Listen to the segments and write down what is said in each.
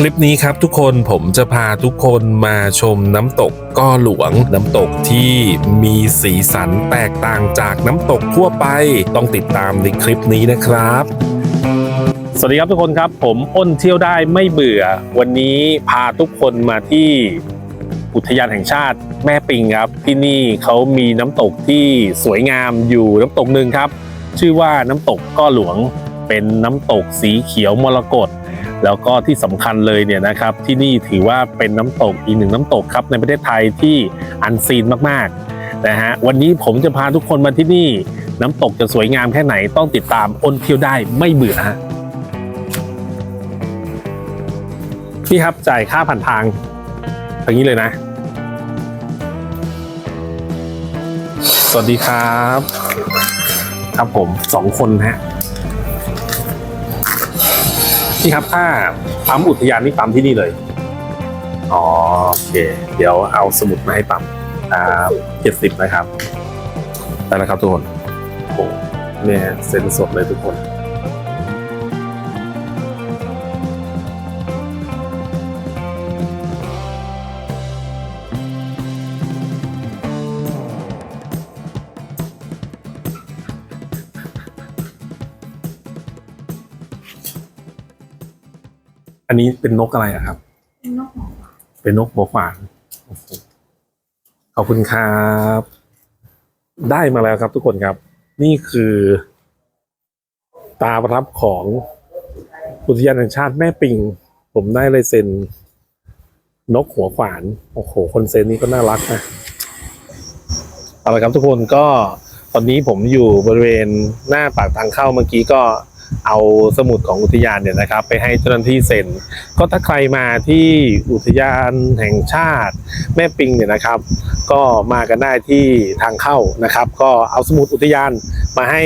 คลิปนี้ครับทุกคนผมจะพาทุกคนมาชมน้ำตกก้อหลวง น้ำตกที่มีสีสันแตกต่างจากน้ำตกทั่วไป ต้องติดตามในคลิปนี้นะครับสวัสดีครับทุกคนครับ ผมอ้นเที่ยวได้ไม่เบื่อ วันนี้พาทุกคนมาที่อุทยานแห่งชาติแม่ปิงครับ ที่นี่เขามีน้ำตกที่สวยงามอยู่น้ำตกหนึ่งครับ ชื่อว่าน้ำตกก้อหลวง เป็นน้ำตกสีเขียวมรกต แล้วก็ที่สำคัญเลยเนี่ยนะครับที่นี่ถือว่าเป็นน้ำตกอีกหนึ่งน้ำตกครับในประเทศไทยที่อันซีนมากๆนะฮะวันนี้ผมจะพาทุกคนมาที่นี่น้ำตกจะสวยงามแค่ไหนต้องติดตามอ้นเที่ยวได้ไม่เบื่อฮะพี่ครับจ่ายค่าผ่านทางทางนี้เลยนะ สวัสดีครับ ครับผมสองคนฮะ นี่ครับถ้าปั๊มอุทยานนี่ปั๊มที่นี่เลยอ๋อโอเค เดี๋ยวเอาสมุดมาให้ปั๊มอ่าเจ็ดสิบนะครับได้แล้วครับทุกคนโอ้เนี่ยเซ็นสดเลยทุกคน อันนี้เป็นนกอะไรอะครับ เป็นนกหมอเป็นนกหัวขวานโอ้โหขอบคุณครับ ได้มาแล้วครับทุกคนครับ นี่คือ ตาประทับของอุทยานแห่งชาติแม่ปิง ผมได้ลายเซ็นนกหัวขวาน โอ้โห คนเซ็นนี่ก็น่ารักนะเอาละครับทุกคนก็ตอนนี้ผมอยู่บริเวณหน้าปากทางเข้าเมื่อกี้ก็ เอาสมุดของอุทยานเนี่ยนะครับ ไปให้เจ้าหน้าที่เซ็น ก็ถ้าใครมาที่อุทยานแห่งชาติ แม่ปิงเนี่ยนะครับ ก็มากันได้ที่ทางเข้านะครับ ก็เอาสมุดอุทยานมาให้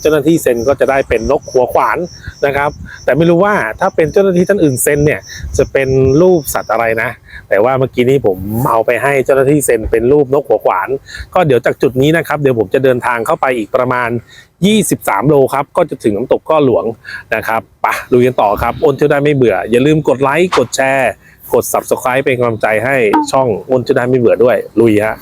เจ้าหน้าที่เซ็นก็จะได้เป็นนกหัวขวานนะครับ แต่ไม่รู้ว่าถ้าเป็นเจ้าหน้าที่ท่านอื่นเซ็นเนี่ยจะเป็นรูปสัตว์อะไรนะ แต่ว่าเมื่อกี้นี้ผมเอาไปให้เจ้าหน้าที่เซ็นเป็นรูปนกหัวขวาน ก็เดี๋ยวจากจุดนี้นะครับเดี๋ยวผมจะเดินทางเข้าไปอีกประมาณ 23 โลครับ ก็จะถึงน้ำตกก้อหลวงนะครับปะลุยกันต่อครับอ้นเที่ยวได้ไม่เบื่อ อย่าลืมกดไลค์กดแชร์ กด subscribe เป็นกำลังใจให้ช่องอ้นเที่ยวได้ไม่เบื่อด้วยลุยฮะ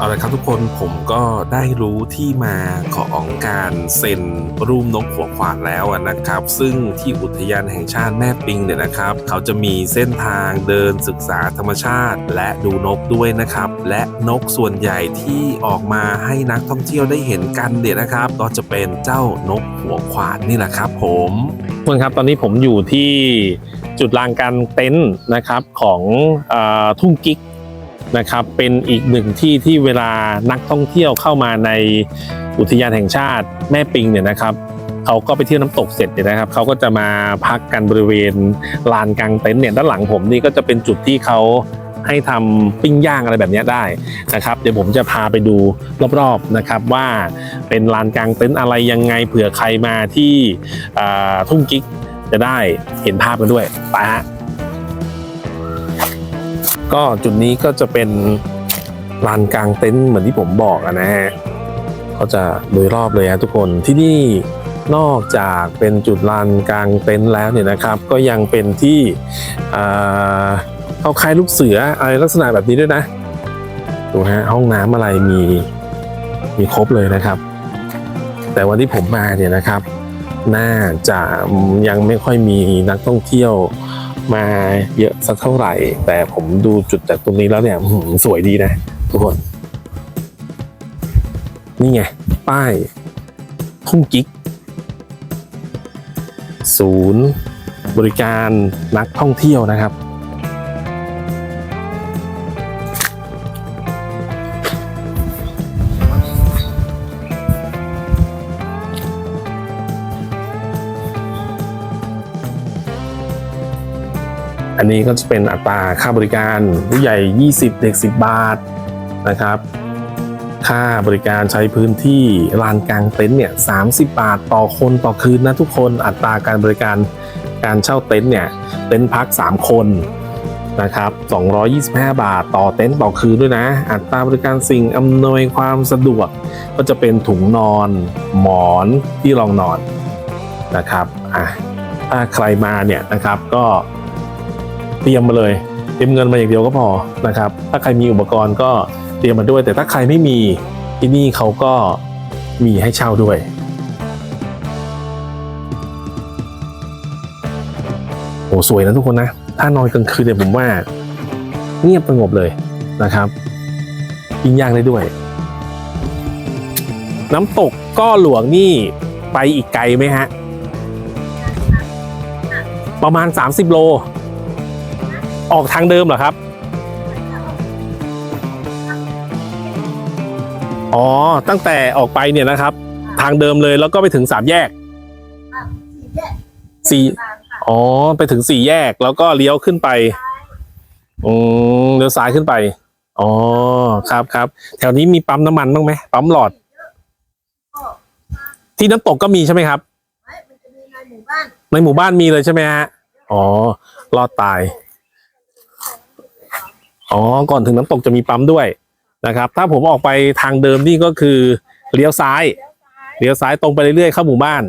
เอาละครับทุกคนผมก็ได้รู้ที่มาของการเซ็นรูปนกหัวขวานแล้วนะครับ ซึ่งที่อุทยานแห่งชาติแม่ปิงเนี่ยนะครับ เขาจะมีเส้นทางเดินศึกษาธรรมชาติ และดูนกด้วยนะครับ และนกส่วนใหญ่ที่ออกมาให้นักท่องเที่ยวได้เห็นกันเนี่ยนะครับ ก็จะเป็นเจ้านกหัวขวานนี่แหละครับ ผมทุกคนครับตอนนี้ผมอยู่ที่จุดลานการเต็นท์นะครับของออทุ่งกิ๊ก นะครับ เป็นอีกหนึ่งที่ที่เวลานักท่องเที่ยวเข้ามาในอุทยานแห่งชาติแม่ปิงเนี่ยนะครับเขาก็ไปเที่ยวน้ำตกเสร็จเนี่ยนะครับเขาก็จะมาพักกันบริเวณลานกลางเต็นท์เนี่ยด้านหลังผมนี่ก็จะเป็นจุดที่เขาให้ทำปิ้งย่างอะไรแบบนี้ได้นะครับ เดี๋ยวผมจะพาไปดูรอบๆนะครับว่าเป็นลานกลางเต็นท์อะไรยังไงเผื่อใครมาที่ทุ่งกิ๊กจะได้เห็นภาพกันด้วยไปฮะ ก็จุดนี้ก็จะเป็นลานกลางเต็นท์เหมือนที่ผมบอกนะฮะก็จะโดยรอบเลยฮะทุกคนที่นี่นอกจากเป็นจุดลานกลางเต็นท์แล้วเนี่ยนะครับ ก็ยังเป็นที่เข้าค่ายลูกเสืออะไรลักษณะแบบนี้ด้วยนะดูฮะห้องน้ำอะไรมีมีครบเลยนะครับ แต่วันที่ผมมาเนี่ยนะครับ น่าจะยังไม่ค่อยมีนักท่องเที่ยว มาเยอะสักเท่าไหร่ แต่ผมดูจุดจากตรงนี้แล้วเนี่ยสวยดีนะ ทุกคน นี่ไง ป้ายทุ่งกิ๊ก ศูนย์ บริการนักท่องเที่ยวนะครับ นี้ก็จะเป็นอัตราค่าบริการผู้ใหญ่ 20 เด็ก 10 บาทนะครับ ค่าบริการใช้พื้นที่ลานกลางเต็นท์เนี่ย30บาทต่อคนต่อคืนนะทุกคนอัตราการบริการการเช่าเต็นท์เนี่ยเต็นท์พัก 3 คนนะครับ225 บาทต่อเต็นท์ต่อคืนด้วยนะ อัตราบริการสิ่งอำนวยความสะดวก ก็จะเป็นถุงนอน หมอนที่รองนอนนะครับอะถ้าใครมาเนี่ยนะครับก็ เตรียมมาเลยเตรียมเงินมาอย่างเดียวก็พอนะครับ ถ้าใครมีอุปกรณ์ก็เตรียมมาด้วย แต่ถ้าใครไม่มีที่นี่เขาก็มีให้เช่าด้วยโอ้สวยนะทุกคนนะ ถ้านอนกลางคืนเนี่ยผมว่า เงียบสงบเลยนะครับยิงย่างได้ด้วย น้ำตกก้อหลวงนี่ไปอีกไกลไหมฮะ ประมาณ 30 โล ออกทางเดิมเหรอครับ อ๋อ ตั้งแต่ออกไปเนี่ยนะครับ ทางเดิมเลยแล้วก็ไปถึงสามแยก สี่ อ๋อ ไปถึงสี่แยกแล้วก็เลี้ยวขึ้นไปอืมเลี้ยวซ้ายขึ้นไป อ๋อ ครับครับ แถวนี้มีปั๊มน้ำมันบ้างไหมปั๊มหลอด ที่น้ำตกก็มีใช่ไหมครับมันจะมีในหมู่บ้านในหมู่บ้านมีเลยใช่ไหมฮะ อ๋อ รอดตาย อ๋อ ก่อนถึงน้ำตกจะมีปั๊มด้วยนะครับ ถ้าผมออกไปทางเดิมนี่ก็คือเลี้ยวซ้าย เลี้ยวซ้ายตรงไปเรื่อยๆเข้าหมู่บ้าน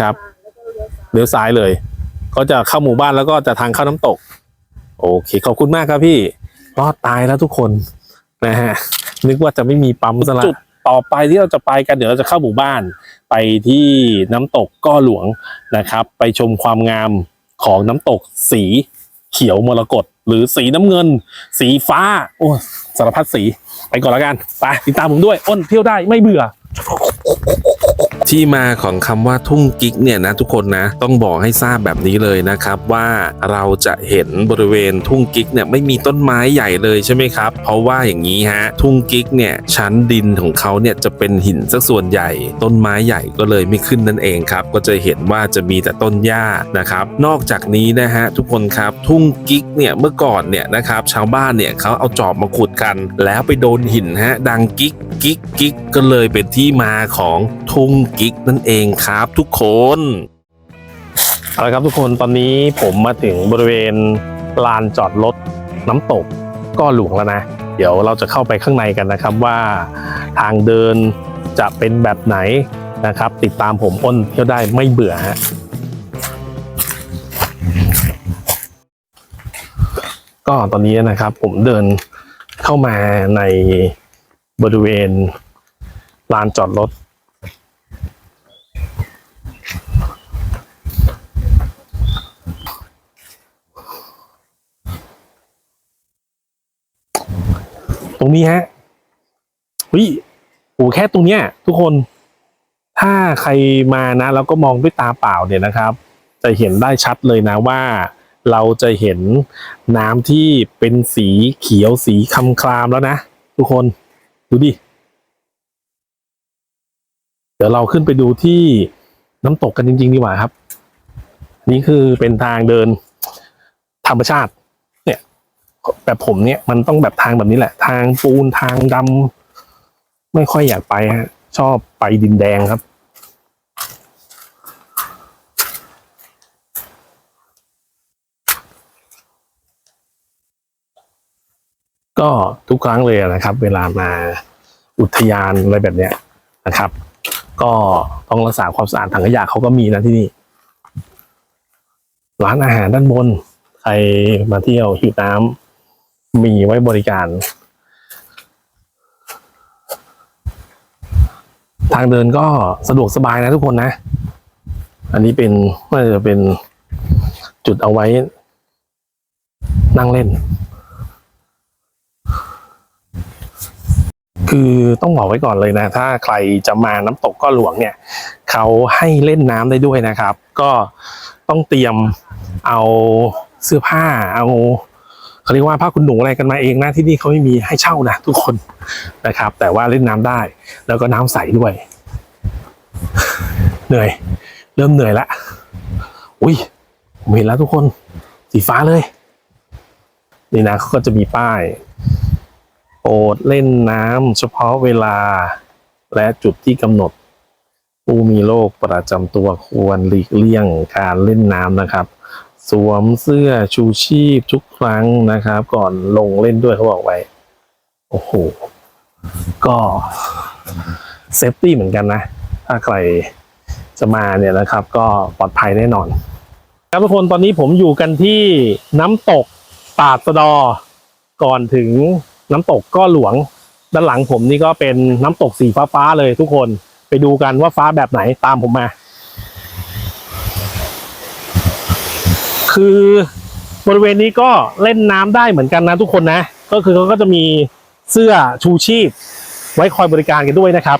ครับ เลี้ยวซ้ายเลย ก็จะเข้าหมู่บ้านแล้วก็จะทางเข้าน้ำตก โอเค ขอบคุณมากครับพี่ รอดตายแล้วทุกคนนะฮะ นึกว่าจะไม่มีปั๊มซะละจุดต่อไปที่เราจะไปกันเดี๋ยวเราจะเข้าหมู่บ้านไปที่น้ำตกก้อหลวงนะครับ ไปชมความงามของน้ำตกสี เขียวมรกตหรือสีน้ำเงิน สีฟ้า โอ้สารพัดสี ไปก่อนแล้วกัน ไปติดตามผมด้วย อ้นเที่ยวได้ไม่เบื่อ ที่มาของคำว่าทุ่งกิ๊กเนี่ยนะทุกคนนะต้องบอกให้ทราบแบบนี้เลยนะครับว่าเราจะเห็นบริเวณทุ่งกิ๊กเนี่ยไม่มีต้นไม้ใหญ่เลยใช่ไหมครับ เพราะว่าอย่างนี้ฮะทุ่งกิ๊กเนี่ยชั้นดินของเขาเนี่ยจะเป็นหินสักส่วนใหญ่ ต้นไม้ใหญ่ก็เลยไม่ขึ้นนั่นเองครับ ก็จะเห็นว่าจะมีแต่ต้นหญ้านะครับ นอกจากนี้นะฮะทุกคนครับทุ่งกิ๊กเนี่ยเมื่อก่อนเนี่ยนะครับชาวบ้านเนี่ยเขาเอาจอบมาขุดกัน แล้วไปโดนหินฮะดังกิ๊กกิ๊กกิ๊กก็เลยเป็นที่มาของทุ่งกิกนั่นเองครับทุกคนเอาละครับทุกคนตอนนี้ผมมาถึงบริเวณลานจอดรถน้ำตกก็หลวงแล้วนะ เดี๋ยวเราจะเข้าไปข้างในกันนะครับว่าทางเดินจะเป็นแบบไหนนะครับ ติดตามผมอ้นเที่ยวได้ไม่เบื่อฮะก็ตอนนี้นะครับผมเดินเข้ามาในบริเวณลานจอดรถ รงนี้ฮะวิโอ้แค่ตรงเนี้ย ทุกคน ถ้าใครมานะแล้วก็มองด้วยตาเปล่าเนี่ยนะครับ จะเห็นได้ชัดเลยนะว่า เราจะเห็นน้ำที่เป็นสีเขียวสีคำครามแล้วนะ ทุกคนดูดิเดี๋ยวเราขึ้นไปดูที่น้ำตกกันจริง ๆ ดีกว่าครับ นี่คือเป็นทางเดินธรรมชาติ แบบผมเนี่ยมันต้องแบบทางแบบนี้แหละ ทางปูนทางดำไม่ค่อยอยากไปฮะ ชอบไปดินแดงครับ ก็ทุกครั้งเลยนะครับ เวลามาอุทยานอะไรแบบเนี้ยนะครับ ก็ต้องรักษาความสะอาดถังขยะเขาก็มีนะที่นี่ร้านอาหารด้านบน ใครมาเที่ยวหิวน้ำ มีไว้บริการ ทางเดินก็สะดวกสบายนะทุกคนนะ อันนี้เป็นน่าจะเป็นจุดเอาไว้ นั่งเล่น คือต้องบอกไว้ก่อนเลยนะ ถ้าใครจะมาน้ำตกก็หลวงเนี่ย เขาให้เล่นน้ำได้ด้วยนะครับ ก็ต้องเตรียมเอาเสื้อผ้าเอา เขาเรียกว่าผ้าคุณหนูอะไรกันมาเองนะที่นี่เขาไม่มีให้เช่านะทุกคนนะครับ แต่ว่าเล่นน้ำได้ แล้วก็น้ำใสด้วย เหนื่อย เริ่มเหนื่อยละอุ้ยผมเห็นแล้วทุกคนสีฟ้าเลย นี่นะเขาก็จะมีป้ายโปรดเล่นน้ำเฉพาะเวลาและจุดที่กำหนด ผู้มีโรคประจำตัวควรหลีกเลี่ยงการเล่นน้ำนะครับ สวมเสื้อชูชีพทุกครั้งนะครับ ก่อนลงเล่นด้วยเขาบอกไว้ โอ้โห ก็เซฟตี้เหมือนกันนะ ถ้าใครจะมาเนี่ยนะครับ ก็ปลอดภัยแน่นอน ครับทุกคนตอนนี้ผมอยู่กันที่น้ำตกตาดสะดอ ก่อนถึงน้ำตกก็หลวง ด้านหลังผมนี่ก็เป็นน้ำตกสีฟ้าๆเลยทุกคนไปดูกันว่าฟ้าแบบไหนตามผมมา คือบริเวณนี้ก็เล่นน้ำได้เหมือนกันนะทุกคนนะ ก็คือเขาก็จะมีเสื้อชูชีพ ไว้คอยบริการกันด้วยนะครับ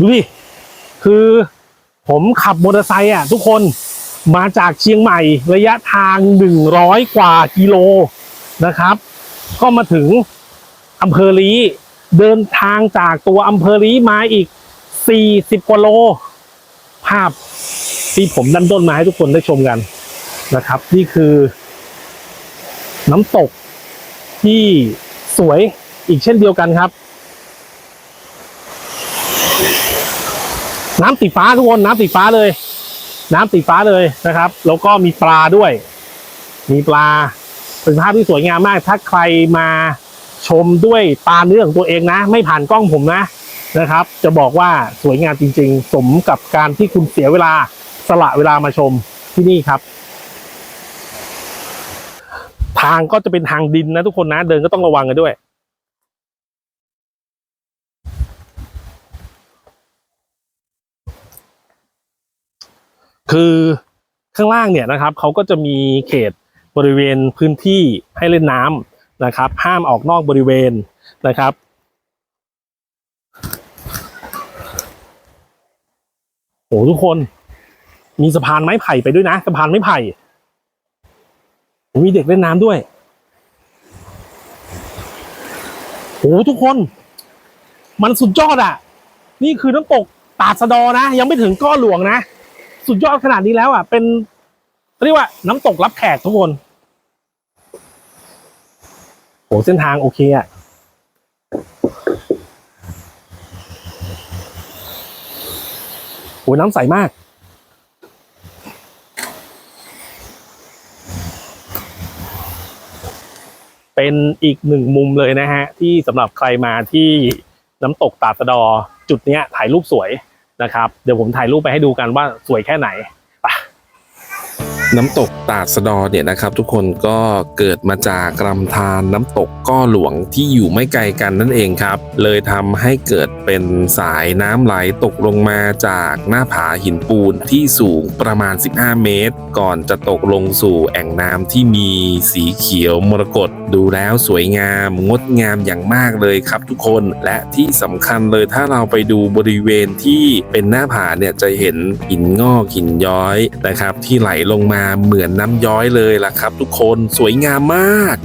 ดูดิ คือผมขับมอเตอร์ไซค์อะทุกคนมาจากเชียงใหม่ระยะทางหนึ่งร้อยกว่ากิโลนะครับ ก็มาถึงอำเภอลีเดินทางจากตัวอำเภอลีมาอีกสี่สิบกว่าโล ภาพ ที่ผมดันด้นมาให้ทุกคนได้ชมกันนะครับ นี่คือ น้ำตกที่สวยอีกเช่นเดียวกันครับ น้ำสีฟ้าทุกคนน้ำสีฟ้าเลย น้ำสีฟ้าเลยนะครับ แล้วก็มีปลาด้วย มีปลาเป็นภาพที่สวยงามมาก ถ้าใครมาชมด้วยตาเนื้อของตัวเองนะ ไม่ผ่านกล้องผมนะนะครับ จะบอกว่าสวยงามจริง ๆ สมกับการที่คุณเสียเวลา สละเวลามาชมที่นี่ครับ ทางก็จะเป็นทางดินนะทุกคนนะ เดินก็ต้องระวังกันด้วย คือข้างล่างเนี่ยนะครับเขาก็จะมีเขตบริเวณพื้นที่ให้เล่นน้ำนะครับ ห้ามออกนอกบริเวณนะครับโอ้ทุกคน มีสะพานไม้ไผ่ไปด้วยนะสะพานไม้ไผ่มีเด็กเล่นน้ำด้วยโอ้ทุกคน มันสุดยอดอะ นี่คือน้ำตกตาดสะดอนะ ยังไม่ถึงก้อหลวงนะ สุดยอดขนาดนี้แล้วอะ เป็นเรียกว่าน้ำตกรับแขกทุกคนโหเส้นทางโอเคอะโหน้ำใสมาก เป็นอีกหนึ่งมุมเลยนะฮะที่สำหรับใครมาที่น้ำตกตาดสะดอจุดเนี้ยถ่ายรูปสวยนะครับ เดี๋ยวผมถ่ายรูปไปให้ดูกันว่าสวยแค่ไหน น้ำตกตาดสะดอเนี่ยนะครับ ทุกคนก็เกิดมาจากลำธารน้ำตกก้อหลวงที่อยู่ไม่ไกลกันนั่นเองครับ เลยทำให้เกิดเป็นสายน้ำไหลตกลงมาจากหน้าผาหินปูนที่สูงประมาณ 15 เมตร ก่อนจะตกลงสู่แอ่งน้ำที่มีสีเขียวมรกตดูแล้วสวยงาม งดงามอย่างมากเลยครับทุกคนและที่สำคัญเลยถ้าเราไปดูบริเวณที่เป็นหน้าผาเนี่ยจะเห็นหินงอกหินย้อยนะครับ ที่ไหลลงมาเหมือนน้ำย้อยเลยล่ะครับ ทุกคนสวยงามมาก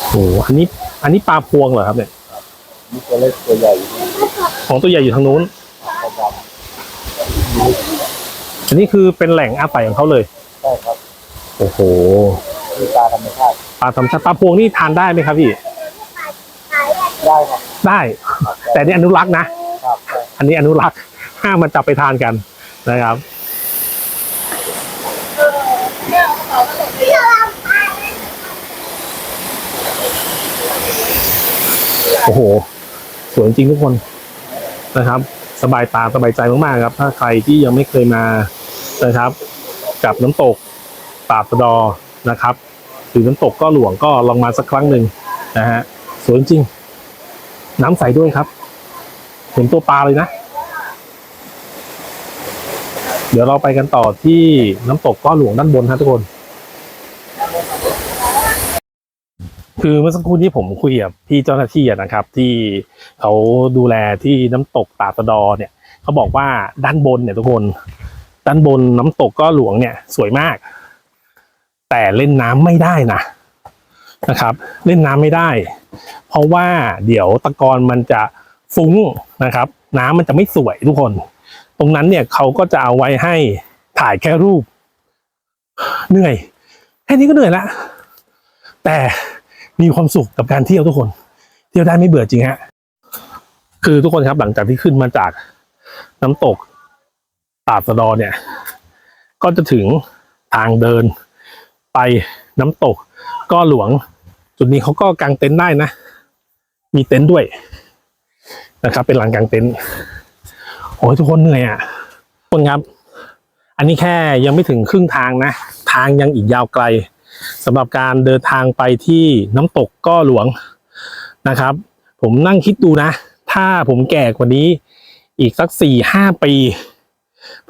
โอ้โหอันนี้ อันนี้ปลาพวงเหรอครับเนี่ยมีตัวเล็กตัวใหญ่อยู่ของตัวใหญ่อยู่ทางนู้นประจอันนี้คือเป็นแหล่งอาศัยของเขาเลยำใช่ครับ โอ้โหมีปลาธรรมชาติ ปลาธรรมชาติ ปลาพวงนี่ทานได้ไหมครับพี่ ได้ครับ ได้ แต่นี่อนุรักษ์นะครับใช่ อันนี้อนุรักษ์ห้ามมาจับไปทานกันนะครับโอ้โหสวยจริงทุกคนนะครับ สบายตาสบายใจมากๆครับ ถ้าใครที่ยังไม่เคยมานะครับ กับน้ำตกตาดสะดอนะครับหรือน้ำตกก็หลวงก็ลองมาสักครั้งหนึ่งนะฮะสวยจริง น้ำใสด้วยครับ เห็นตัวปลาเลยนะ เดี๋ยวเราไปกันต่อที่น้ำตกก้อนหลวงด้านบนครับทุกคน คือเมื่อสักครู่นี้ผมคุยกับพี่เจ้าหน้าที่อะนะครับ ที่เขาดูแลที่น้ำตกตาดสะดอเนี่ยเขาบอกว่าด้านบนเนี่ยทุกคนด้านบนน้ำตกก้อนหลวงเนี่ย สวยมาก แต่เล่นน้ำไม่ได้นะนะครับ เล่นน้ำไม่ได้ เพราะว่าเดี๋ยวตะกอนมันจะ ฟุ้งนะครับ น้ำมันจะไม่สวยทุกคน ตรงนั้นเนี่ยเขาก็จะเอาไว้ให้ถ่ายแค่รูป เหนื่อยแค่นี้ก็เหนื่อยละแต่มีความสุขกับการเที่ยวทุกคน เที่ยวได้ไม่เบื่อจริงฮะคือทุกคนครับหลังจากที่ขึ้นมาจากน้ำตกตาดสะดอเนี่ย ก็จะถึงทางเดินไปน้ำตก ก็หลวง จุดนี้เขาก็กางเต็นท์ได้นะ มีเต็นท์ด้วย นะครับ เป็นหลังกางเต็นท์โอ้ยทุกคนเหนื่อยอะทุกคนครับ อันนี้แค่ยังไม่ถึงครึ่งทางนะ ทางยังอีกยาวไกลสำหรับการเดินทางไปที่น้ำตกก้อหลวงนะครับ ผมนั่งคิดดูนะ ถ้าผมแก่กว่านี้อีกสักสี่ห้าปี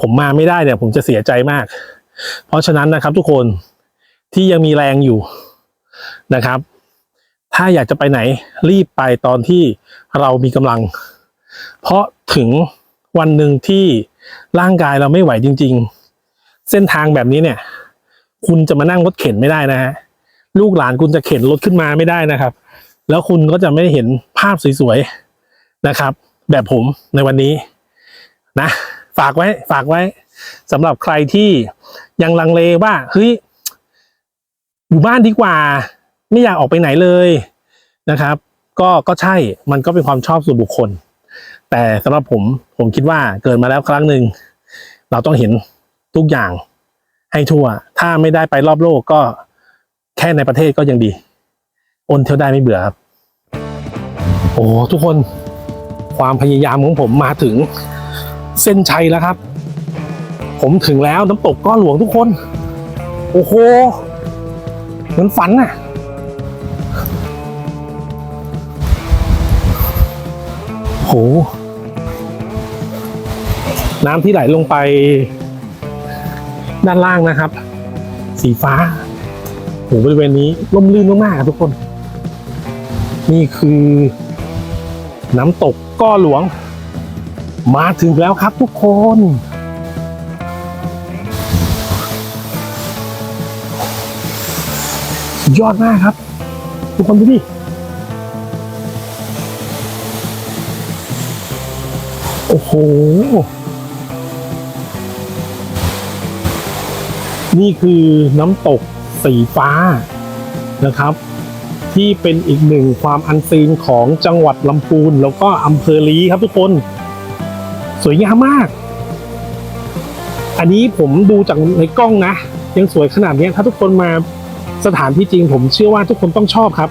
ผมมาไม่ได้เนี่ย ผมจะเสียใจมาก เพราะฉะนั้นนะครับทุกคนที่ยังมีแรงอยู่นะครับ ถ้าอยากจะไปไหนรีบไปตอนที่เรามีกำลัง เพราะถึงวันหนึ่งที่ร่างกายเราไม่ไหวจริง ๆ เส้นทางแบบนี้เนี่ย คุณจะมานั่งรถเข็นไม่ได้นะฮะลูกหลานคุณจะเข็นรถขึ้นมาไม่ได้นะครับ แล้วคุณก็จะไม่เห็นภาพสวยๆนะครับ แบบผมในวันนี้นะ ฝากไว้ฝากไว้สำหรับใครที่ยังลังเลว่าเฮ้ยอยู่บ้านดีกว่า ไม่อยากออกไปไหนเลย นะครับ ก็ก็ใช่มันก็เป็นความชอบส่วนบุคคล แต่สำหรับผมผมคิดว่าเกิดมาแล้วครั้งหนึ่งเราต้องเห็นทุกอย่างให้ทั่ว ถ้าไม่ได้ไปรอบโลกก็แค่ในประเทศก็ยังดีโอนเที่ยวได้ไม่เบื่อครับ โอ้ทุกคนความพยายามของผมมาถึงเส้นชัยแล้วครับ ผมถึงแล้วน้ำตกก้อนหลวงทุกคน โอ้โหเหมือนฝันน่ะ โห น้ำที่ไหลลงไป ด้านล่างนะครับ สีฟ้าโหบริเวณนี้ร่มรื่นมากๆครับทุกคน นี่คือ น้ำตกก้อหลวง มาถึงแล้วครับทุกคนยอดมากครับ ทุกคนดูดิ โอ้โห นี่คือน้ำตกสีฟ้านะครับ ที่เป็นอีกหนึ่งความอันซีนของจังหวัดลำพูนแล้วก็อำเภอลีครับทุกคน สวยงามมาก อันนี้ผมดูจากในกล้องนะ ยังสวยขนาดนี้ถ้าทุกคนมาสถานที่จริงผมเชื่อว่าทุกคนต้องชอบครับ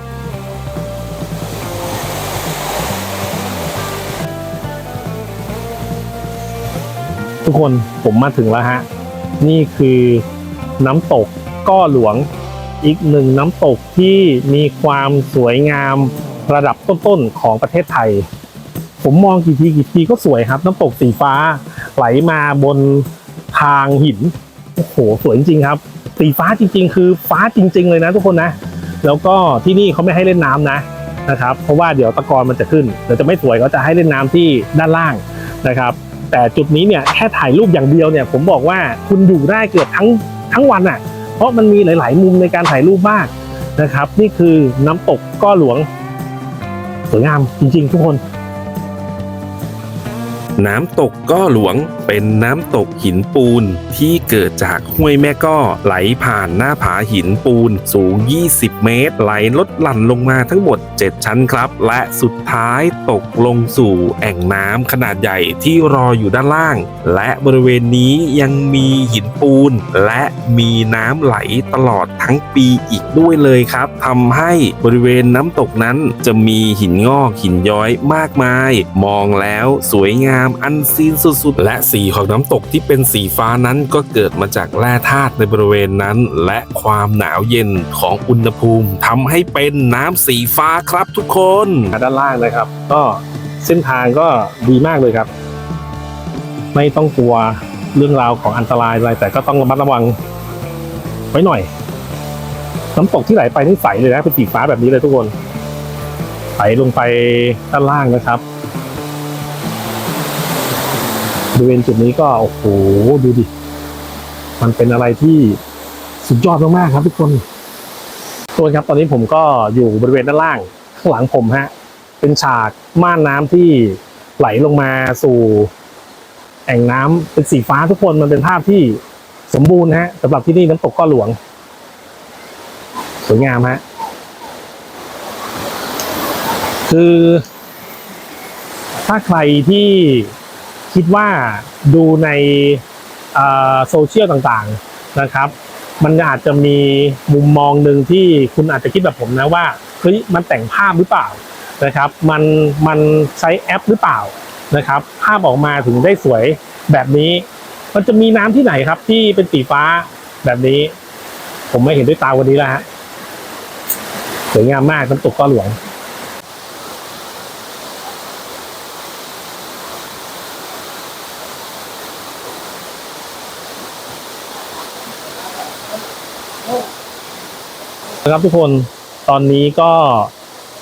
ทุกคนผมมาถึงแล้วฮะ นี่คือน้ำตกก้อหลวง อีกหนึ่งน้ำตกที่มีความสวยงามระดับต้นๆของประเทศไทย ผมมองกี่ทีกี่ทีก็สวยครับ น้ำตกสีฟ้าไหลมาบนทางหินโอ้โหสวยจริงครับ สีฟ้าจริง ๆ คือฟ้าจริง ๆ เลยนะทุกคนนะ แล้วก็ที่นี่เขาไม่ให้เล่นน้ำนะนะครับ เพราะว่าเดี๋ยวตะกอนมันจะขึ้นเดี๋ยวจะไม่สวยเขาจะให้เล่นน้ำที่ด้านล่างนะครับ แต่จุดนี้เนี่ยแค่ถ่ายรูปอย่างเดียวเนี่ยผมบอกว่าคุณอยู่ได้เกือบทั้งทั้งวันอะ เพราะมันมีหลาย ๆ มุมในการถ่ายรูปมากนะครับ นี่คือน้ำตกก้อหลวงสวยงามจริง ๆ ทุกคน น้ำตกก้อหลวงเป็นน้ำตกหินปูน ที่เกิดจากห้วยแม่ก้อไหลผ่านหน้าผาหินปูนสูง 20 เมตร ไหลลดหลั่นลงมาทั้งหมด 7 ชั้นครับ และสุดท้ายตกลงสู่แอ่งน้ำขนาดใหญ่ที่รออยู่ด้านล่าง และบริเวณนี้ยังมีหินปูน และมีน้ำไหลตลอดทั้งปีอีกด้วยเลยครับทำให้บริเวณน้ำตกนั้นจะมีหินงอกหินย้อยมากมาย มองแล้วสวยงามอันซีนสุดๆ และสีของน้ำตกที่เป็นสีฟ้านั้นก็เกิดมาจากแร่ธาตุในบริเวณนั้น และความหนาวเย็นของอุณหภูมิทำให้เป็นน้ำสีฟ้าครับทุกคนด้านล่างนะครับ ก็เส้นทางก็ดีมากเลยครับ ไม่ต้องกลัวเรื่องราวของอันตรายอะไรแต่ก็ต้องระมัดระวังไว้หน่อย น้ำตกที่ไหลไปนี่ใสเลยนะเป็นสีฟ้าแบบนี้เลยทุกคนไหลลงไปด้านล่างนะครับ ริเวณจุดนี้ก็โอ้โหดูดิ มันเป็นอะไรที่สุดยอดมากๆครับทุกคนทุกคนครับตอนนี้ผมก็อยู่บริเวณด้านล่างข้างหลังผมฮะ เป็นฉากม่านน้ำที่ไหลลงมาสู่แอ่งน้ำเป็นสีฟ้าทุกคนมันเป็นภาพที่สมบูรณ์ฮะสำหรับที่นี่น้ำตกก้อหลวง สวยงามฮะคือถ้าใครที่ คิดว่าดูในโซเชียลต่างๆนะครับ มันอาจจะมีมุมมองหนึ่งที่คุณอาจจะคิดแบบผมนะว่าเฮ้ยมันแต่งภาพหรือเปล่านะครับ มันมันใช้แอปหรือเปล่านะครับ ภาพออกมาถึงได้สวยแบบนี้ มันจะมีน้ำที่ไหนครับที่เป็นสีฟ้าแบบนี้ ผมไม่เห็นด้วยตาวันนี้แล้วฮะสวยงามมากน้ำตกก้อหลวง นะครับทุกคนตอนนี้ก็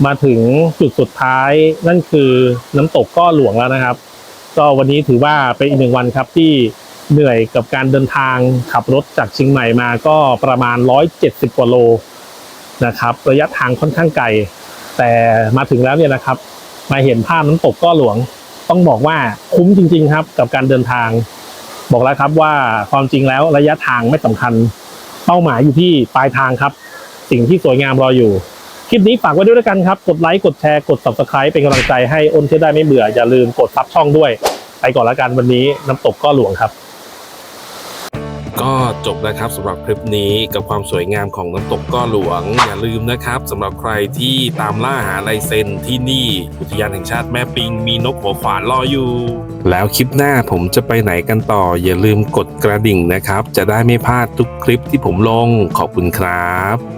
มาถึงจุดสุดท้ายนั่นคือน้ำตกก้อหลวงแล้วนะครับ ก็วันนี้ถือว่าเป็นอีกหนึ่งวันครับที่เหนื่อยกับการเดินทางขับรถจากเชียงใหม่มาก็ประมาณ 170กว่าโลนะครับ ระยะทางค่อนข้างไกลแต่มาถึงแล้วเนี่ยนะครับ มาเห็นภาพน้ำตกก้อหลวง ต้องบอกว่าคุ้มจริง ๆ ครับ กับการเดินทาง บอกแล้วครับว่าความจริงแล้วระยะทางไม่สำคัญ เป้าหมายอยู่ที่ปลายทางครับ สิ่งที่สวยงามรออยู่ คลิปนี้ฝากไว้ด้วยกันครับ กดไลค์ กดแชร์ กด subscribe เป็นกำลังใจให้อ้นเที่ยวได้ไม่เบื่อ อย่าลืมกดซับช่องด้วย ไปก่อนล้วกันวันนี้น้ำตกก็หลวงครับ ก็จบนะครับสำหรับคลิปนี้กับความสวยงามของน้ำตกก้อหลวง อย่าลืมนะครับสำหรับใครที่ตามล่าหาลายเซ็นที่นี่อุทยานแห่งชาติแม่ปิงมีนกหัวขวานรออยู่ แล้วคลิปหน้าผมจะไปไหนกันต่อ อย่าลืมกดกระดิ่งนะครับ จะได้ไม่พลาดทุกคลิปที่ผมลงขอบคุณครับ